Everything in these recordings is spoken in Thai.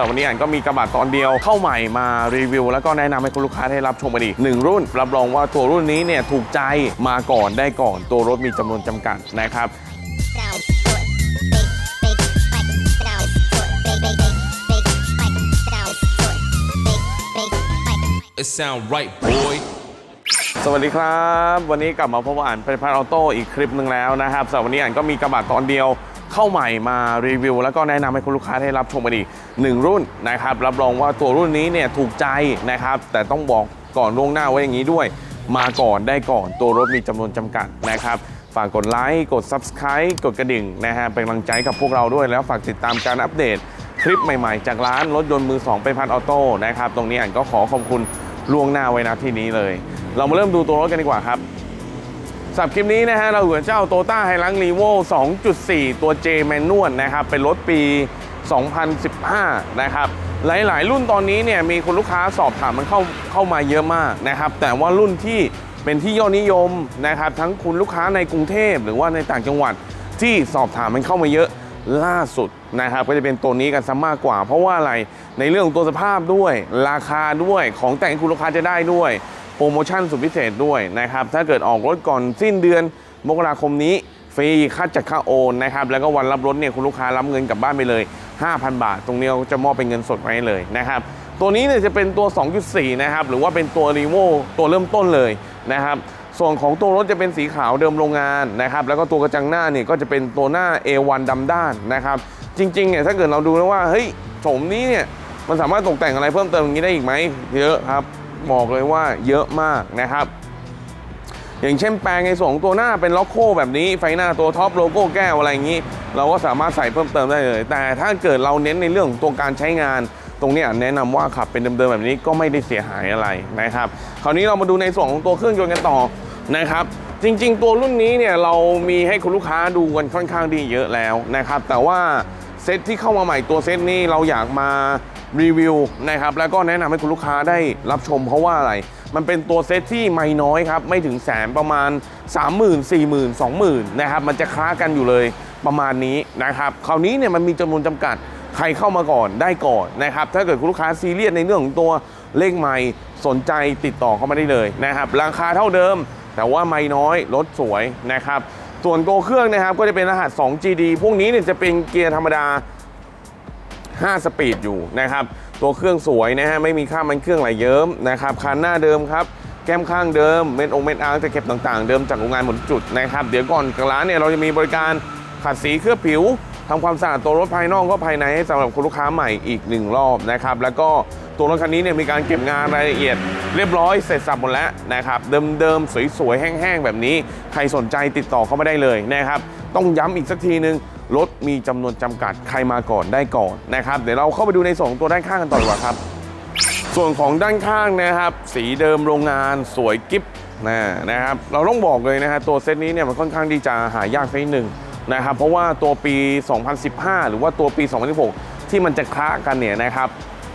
สำหรับวันนี้อันก็มีกระบะตอนเดียวเข้าใหม่มารีวิว แล้วก็แนะนำให้คุณลูกค้าได้รับชมกันอีกหนึ่งรุ่น รับรองว่าตัวรุ่นนี้เนี่ยถูกใจมาก่อนได้ก่อน ตัวรถมีจำนวนจำกัดนะครับ down, foot, big, big, back, down, foot, big, big, big, big, back, down, foot, big, big, back. It sound right, boy. สวัสดีครับ วันนี้กลับมาพบกับอ่านเป็นพันออโต้อีกคลิปหนึ่งแล้วนะครับสำหรับวันนี้อ่านก็มีกระบะตอนเดียว เข้าใหม่มารีวิว แล้วก็แนะนำให้คุณลูกค้าได้รับชมกันอีกหนึ่งรุ่นนะครับรับรองว่าตัวรุ่นนี้เนี่ยถูกใจนะครับ แต่ต้องบอกก่อนล่วงหน้าไว้อย่างนี้ด้วย มาก่อนได้ก่อนตัวรถมีจำนวนจำกัดนะครับฝากกดไลค์กด Subscribe กดกระดิ่งนะฮะเป็นกำลังใจกับพวกเราด้วยแล้วฝากติดตามการอัปเดตคลิปใหม่ๆ จากร้านรถยนต์มือ2ไปพันออโต้นะครับ ตรงนี้อ่านก็ขอขอบคุณล่วงหน้าไว้นะที่นี้เลย เรามาเริ่มดูตัวรถกันดีกว่าครับ สำหรับคลิปนี้นะฮะเราอยู่กับเจ้าโตต้าไฮรังรีโว2.4 ตัว J แมนนวลนะครับ เป็นรถปี 2015 นะครับ หลายๆ รุ่นตอนนี้เนี่ยมีคุณลูกค้าสอบถามมันเข้าเข้ามาเยอะมากนะครับ แต่ว่ารุ่นที่เป็นที่ยอดนิยมนะครับ ทั้งคุณลูกค้าในกรุงเทพหรือว่าในต่างจังหวัดที่สอบถามมันเข้ามาเยอะล่าสุดนะครับ ก็จะเป็นตัวนี้กันซะมากกว่า เพราะว่าอะไรในเรื่องของตัวสภาพด้วย ราคาด้วยของแต่งคุณลูกค้าจะได้ด้วย โปรโมชั่นสุดพิเศษด้วยนะครับ ถ้าเกิดออกรถก่อนสิ้นเดือนมกราคมนี้ฟรีค่าจัดค่าโอนนะครับ แล้วก็วันรับรถเนี่ยคุณลูกค้ารับเงินกลับบ้านไปเลย 5,000 บาท ตรงนี้เราจะมอบเป็นเงินสดไว้ให้เลยนะครับ ตัวนี้เนี่ยจะเป็นตัว 2.4 นะครับ หรือว่าเป็นตัวรีโวตัวเริ่มต้นเลยนะครับ ส่วนของตัวรถจะเป็นสีขาวเดิมโรงงานนะครับ แล้วก็ตัวกระจังหน้าเนี่ยก็จะเป็นตัวหน้า A1 ดำด้านนะครับ จริงๆเนี่ยถ้าเกิดเราดูแล้วว่าเฮ้ยโฉมนี้เนี่ยมันสามารถตกแต่งอะไรเพิ่มเติมอย่างนี้ได้อีกไหมเยอะครับ บอกเลยว่าเยอะมากนะครับ อย่างเช่นแปลงในส่วนของตัวหน้าเป็นล็อกโคแบบนี้ ไฟหน้าตัวท็อปโลโก้แก้วอะไรอย่างนี้ เราก็สามารถใส่เพิ่มเติมได้เลย แต่ถ้าเกิดเราเน้นในเรื่องของตัวการใช้งานตรงนี้แนะนำว่าขับเป็นเดิมๆแบบนี้ก็ไม่ได้เสียหายอะไรนะครับ คราวนี้เรามาดูในส่วนของตัวเครื่องยนต์กันต่อนะครับ จริง ๆ ตัวรุ่นนี้เนี่ยเรามีให้คุณลูกค้าดูกันค่อนข้างดีเยอะแล้วนะครับ แต่ว่าเซตที่เข้ามาใหม่ตัวเซตนี้เราอยากมา รีวิวนะครับแล้วก็แนะนำให้คุณลูกค้าได้รับชมเพราะว่าอะไร มันเป็นตัวเซตที่ไม่น้อยครับไม่ถึงแสนประมาณ 30,000 40,000 20,000นะครับมันจะค้ากันอยู่เลยประมาณนี้นะครับคราวนี้เนี่ยมันมีจำนวนจำกัดใครเข้ามาก่อนได้ก่อนนะครับถ้าเกิดคุณลูกค้าซีเรียสในเรื่องของตัวเลขไม่สนใจติดต่อเข้ามาได้เลยนะครับราคาเท่าเดิม แต่ว่าไม่น้อยรถสวยนะครับส่วนตัวเครื่องนะครับก็จะเป็นรหัส 2GD พวกนี้เนี่ยจะเป็นเกียร์ธรรมดา 5 สปีดอยู่นะครับ ตัวเครื่องสวยนะฮะ ไม่มีค่ามันเครื่องไหลเยิ้มนะครับ คันหน้าเดิมครับ แก้มข้างเดิม เม็ดองเม็ดอาร์ตะเข็บต่างๆ เดิมจากโรงงานหมดจุดนะครับ เดี๋ยวก่อนกร้านเนี่ยเราจะมีบริการขัดสีเคลือบผิวทำความสะอาดตัวรถภายนอกก็ภายในให้สำหรับคุณลูกค้าใหม่อีกหนึ่งรอบนะครับ แล้วก็ตัวรถคันนี้เนี่ยมีการเก็บงานรายละเอียด เรียบร้อยเสร็จสับหมดแล้วนะครับเดิมๆสวยๆแห้งๆแบบนี้ ใครสนใจติดต่อเข้ามาได้เลยนะครับ ต้องย้ำอีกสักทีนึง รถมีจำนวนจำกัดใครมาก่อนได้ก่อนนะครับ เดี๋ยวเราเข้าไปดูในส่วนของตัวด้านข้างกันต่อดีกว่าครับ ส่วนของด้านข้างนะครับ สีเดิมโรงงานสวยกิฟนะนะครับ เราต้องบอกเลยนะฮะตัวเซตนี้เนี่ยมันค่อนข้างที่จะหายากสักนิดหนึ่งนะครับ เพราะว่าตัวปี 2015 หรือว่าตัวปี 2016 ที่มันจะคละกันเนี่ยนะครับ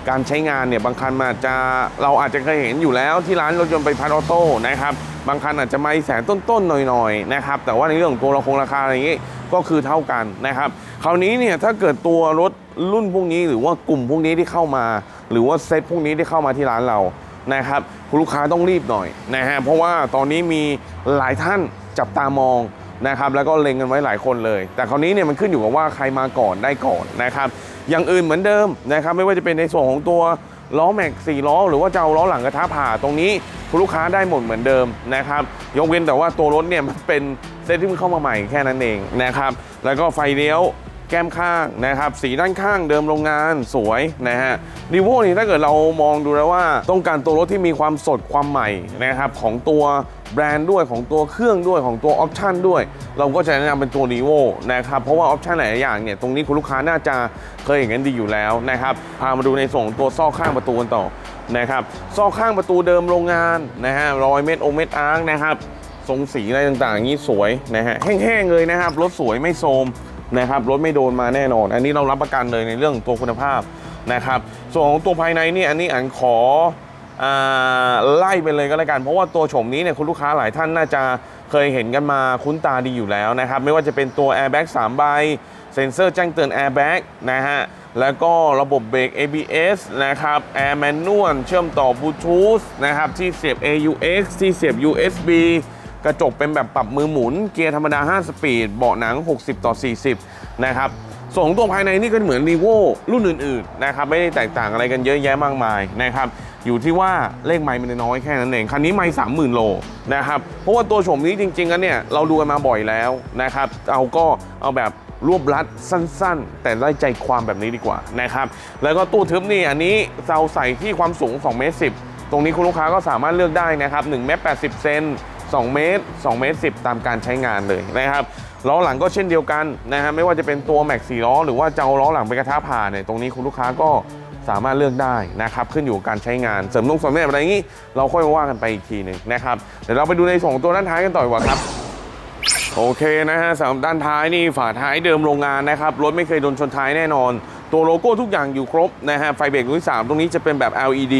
การใช้งานเนี่ยบางคันมันอาจจะเราอาจจะเคยเห็นอยู่แล้วที่ร้านรถยนต์ไปพันออโต้นะครับบางคันอาจจะไม่แสนต้นๆหน่อยๆนะครับแต่ว่าในเรื่องของตัวราคงราคาอะไรอย่างงี้ก็คือเท่ากันนะครับคราวนี้เนี่ยถ้าเกิดตัวรถรุ่นพวกนี้ หรือว่ากลุ่มพวกนี้ที่เข้ามา หรือว่าเซตพวกนี้ที่เข้ามาที่ร้านเรานะครับคุณลูกค้าต้องรีบหน่อยนะฮะเพราะว่าตอนนี้มีหลายท่านจับตามอง นะครับแล้วก็เล็งกันไว้หลายคนเลย แต่คราวนี้เนี่ยมันขึ้นอยู่กับว่าใครมาก่อนได้ก่อนนะครับอย่างอื่นเหมือนเดิมนะครับไม่ว่าจะเป็นในส่วนของตัวล้อแม็กสี่ล้อ หรือว่าจะเอาล้อหลังกระทะผ่าตรงนี้คุณลูกค้าได้หมดเหมือนเดิมนะครับยกเว้นแต่ว่าตัวรถเนี่ยมันเป็นเซตที่มันเข้ามาใหม่แค่นั้นเองนะครับแล้วก็ไฟเลี้ยว แก้มข้างนะครับ สีด้านข้างเดิมโรงงานสวยนะฮะดีโวนี่ถ้าเกิดเรามองดูแล้วว่า ต้องการตัวรถที่มีความสดความใหม่นะครับของตัวแบรนด์ด้วยของตัวเครื่องด้วยของตัวออปชันด้วย เราก็จะแนะนำเป็นตัวดีโวนะครับ เพราะว่าออปชันหลายอย่างเนี่ย ตรงนี้คุณลูกค้าน่าจะเคยเห็นกันดีอยู่แล้วนะครับพามาดูในส่วนของตัวซอกข้างประตูกันต่อนะครับซอกข้างประตูเดิมโรงงานนะฮะรอยเม็ดองเม็ดอาร์คนะครับทรงสีอะไรต่างๆนี้สวยนะฮะแห้งๆเลยนะครับรถสวยไม่โทรม นะครับรถไม่โดนมาแน่นอน อันนี้เรารับประกันเลยในเรื่องตัวคุณภาพนะครับ ส่วนของตัวภายในนี่อันนี้อันขออไล่ไปเลยก็แล้วกัน เพราะว่าตัวโฉมนี้เนี่ยคุณลูกค้าหลายท่านน่าจะเคยเห็นกันมาคุ้นตาดีอยู่แล้วนะครับ ไม่ว่าจะเป็นตัว Airbag 3 ใบ เซ็นเซอร์แจ้งเตือน Airbag นะฮะ แล้วก็ระบบเบรก ABS นะครับ Air Manual เชื่อมต่อบลูทูธนะครับ ที่เสียบ AUX ที่เสียบ USB กระจกเป็นแบบปรับมือหมุน เกียร์ธรรมดา 5 สปีด เบาะหนัง 60 ต่อ 40 นะครับส่วนของตัวภายในนี่ก็เหมือน r ีโวรุ่นอื่นๆนะครับไม่ได้แตกต่างอะไรกันเยอะแยะมากมายนะครับอยู่ที่ว่าเลขไมล์มันน้อยแค่นั้นเองคันนี้ไมล์30,000โลนะครับเพราะว่าตัวโฉมนี้จริงๆแล้วเนี่ยเราดูกันมาบ่อยแล้วนะครับเอาก็เอาแบบรวบรัดสั้นๆ แต่ได้ใจความแบบนี้ดีกว่านะครับแล้วก็ตู้ทึบนี่อันนี้เราใส่ที่ความสูง2เมตร10 ตรงนี้คุณลูกค้าก็สามารถเลือกได้นะครับ1เมตร80 เซน 2 เมตร 2 เมตร 10 ตามการใช้งานเลยนะครับล้อหลังก็เช่นเดียวกันนะฮะไม่ว่าจะเป็นตัวแม็กซี่ล้อ หรือว่าจะเอาล้อหลังไปกระทะผ่าเนี่ยตรงนี้คุณลูกค้าก็สามารถเลือกได้นะครับขึ้นอยู่กับการใช้งานเสริมลงเสริมแม่อะไรอย่างนี้ เราค่อยมาว่ากันไปอีกทีหนึ่งนะครับเดี๋ยวเราไปดูในส่วนของตัวด้านท้ายกันต่อดีกว่าครับโอเคนะฮะสำหรับด้านท้ายนี่ฝาท้ายเดิมโรงงานนะครับรถไม่เคยโดนชนท้ายแน่นอน ตัวโลโก้ทุกอย่างอยู่ครบนะฮะไฟเบรกรุ่นที่3ตรงนี้จะเป็นแบบ LED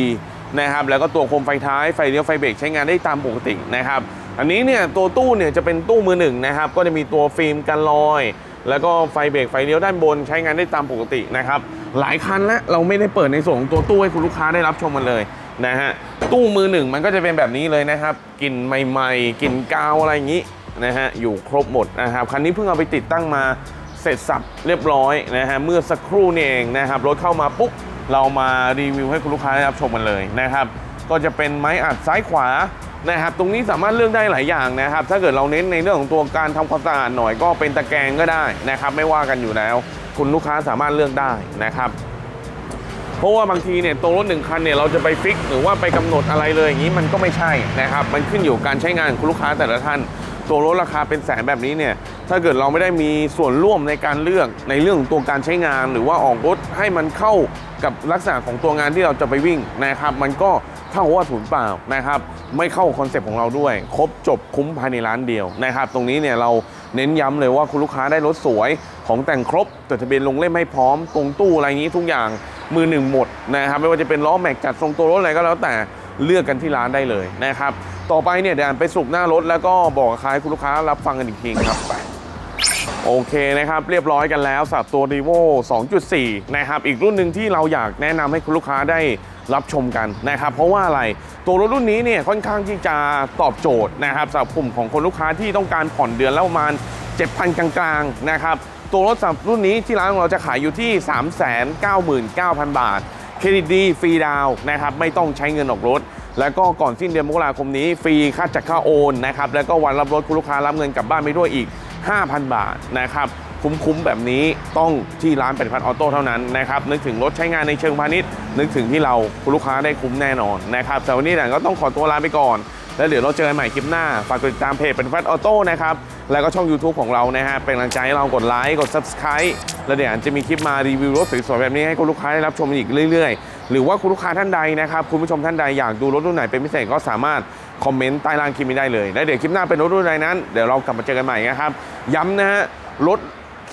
นะครับแล้วก็ตัวโคมไฟท้ายไฟเลี้ยวไฟเบรกใช้งานได้ตามปกตินะครับอันนี้เนี่ยตัวตู้เนี่ยจะเป็นตู้มือหนึ่งนะครับก็จะมีตัวฟิล์มกันรอยแล้วก็ไฟเบรกไฟเลี้ยวด้านบนใช้งานได้ตามปกตินะครับหลายคันแล้วเราไม่ได้เปิดในส่วนของตัวตู้ให้คุณลูกค้าได้รับชมกันเลยนะฮะตู้มือหนึ่งมันก็จะเป็นแบบนี้เลยนะครับกลิ่นใหม่ๆกลิ่นกาวอะไรอย่างนี้นะฮะอยู่ครบหมดนะครับคันนี้เพิ่งเอาไปติดตั้งมาเสร็จสับเรียบร้อยนะฮะเมื่อสักครู่นี่เองนะครับรถเข้ามาปุ๊บ เรามารีวิวให้คุณลูกค้าได้รับชมกันเลยนะครับ ก็จะเป็นไม้อัดซ้ายขวานะครับ ตรงนี้สามารถเลือกได้หลายอย่างนะครับ ถ้าเกิดเราเน้นในเรื่องของตัวการทำความสะอาดหน่อยก็เป็นตะแกรงก็ได้นะครับ ไม่ว่ากันอยู่แล้ว คุณลูกค้าสามารถเลือกได้นะครับ เพราะว่าบางทีเนี่ยตัวรถหนึ่งคันเนี่ยเราจะไปฟิกหรือว่าไปกำหนดอะไรเลยอย่างนี้มันก็ไม่ใช่นะครับ มันขึ้นอยู่กับการใช้งานของคุณลูกค้าแต่ละท่าน ตัวรถราคาเป็นแสนแบบนี้เนี่ย ถ้าเกิดเราไม่ได้มีส่วนร่วมในการเลือกในเรื่องของตัวการใช้งาน หรือว่าออกรถให้มันเข้ากับลักษณะของตัวงานที่เราจะไปวิ่งนะครับ มันก็เท่ากับว่าศูนย์เปล่านะครับ ไม่เข้าคอนเซปต์ของเราด้วย ครบจบคุ้มภายในร้านเดียวนะครับ ตรงนี้เนี่ยเราเน้นย้ำเลยว่าคุณลูกค้าได้รถสวยของแต่งครบจดทะเบียนลงเล่มให้พร้อมตรงตู้อะไรอย่างนี้ทุกอย่างมือหนึ่งหมดนะครับ ไม่ว่าจะเป็นล้อแม็กจัดทรงตัวรถอะไรก็แล้วแต่เลือกกันที่ร้านได้เลยนะครับ ต่อไปเนี่ยเดี๋ยวอ่านไปสรุปหน้ารถแล้วก็บอกกับใครคุณลูกค้ารับฟังกันอีกทีครับ โอเคนะครับ เรียบร้อยกันแล้วสำหรับตัว r e v o 2.4 นะครับ อีกรุ่นหนึ่งที่เราอยากแนะนำให้คุณลูกค้าได้รับชมกันนะครับ เพราะว่าอะไรตัวรถรุ่นนี้เนี่ยค่อนข้างที่จะตอบโจทย์นะครับสำหรับกลุ่มของคนลูกค้าที่ต้องการผ่อนเดือนและประมาณ 7,000 กลางๆนะครับตัวรถสำหรับรุ่นนี้ที่ร้านของเราจะขายอยู่ที่ 399,000 บาทเครดิตดีฟรีดาวนะครับไม่ต้องใช้เงินออกรถ แล้วก็ก่อนสิ้นเดือนมกราคมนี้ ฟรีค่าจัดค่าโอนนะครับแล้วก็วันรับรถคุณลูกค้ารับเงินกลับบ้านไปด้วยอีก 5,000 บาทนะครับคุ้มๆแบบนี้ต้องที่ร้านปฏิพัน์ออโต้เท่านั้นนะครับนึกถึงรถใช้งานในเชิงพาณิชย์ นึกถึงที่เราคุณลูกค้าได้คุ้มแน่นอนนะครับแต่วันนี้เนี่ยก็ต้องขอตัวลาไปก่อน แล้วเดี๋ยวเราเจอกันใหม่คลิปหน้า ฝากกดติดตามเพจเป็นฟัดออโต้นะครับแล้วก็ช่อง YouTube ของเรานะฮะเป็นกำลังใจให้เรากดไลค์กด Subscribe แล้วเดี๋ยวจะมีคลิปมารีวิวรถสวยๆแบบนี้ให้คุณลูกค้าได้รับชมอีกเรื่อยๆ หรือว่าคุณลูกค้าท่านใดนะครับคุณผู้ชมท่านใดอยากดูรถรุ่นไหนเป็นพิเศษก็สามารถคอมเมนต์ใต้ล่างคลิปนี้ได้เลยแล้วเดี๋ยวคลิปหน้าเป็นรถรุ่นใดนั้นเดี๋ยวเรากลับมาเจอกันใหม่นะครับ ย้ำนะฮะรถ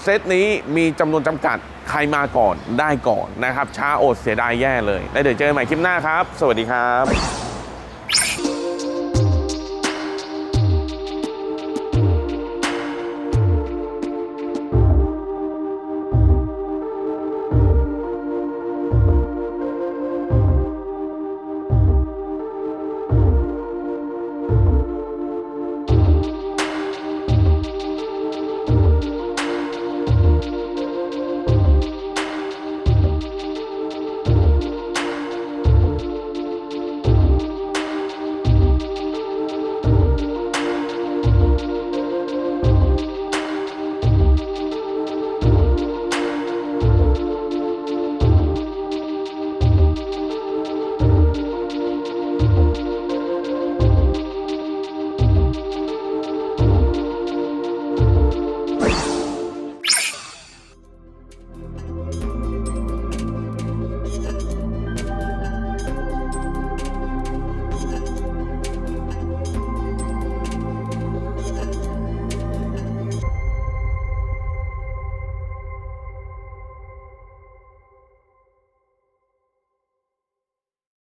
เซตนี้มีจำนวนจำกัดใครมาก่อนได้ก่อนนะครับ ช้าอดเสียดายแย่เลย แล้วเดี๋ยวเจอกันใหม่คลิปหน้าครับ สวัสดีครับ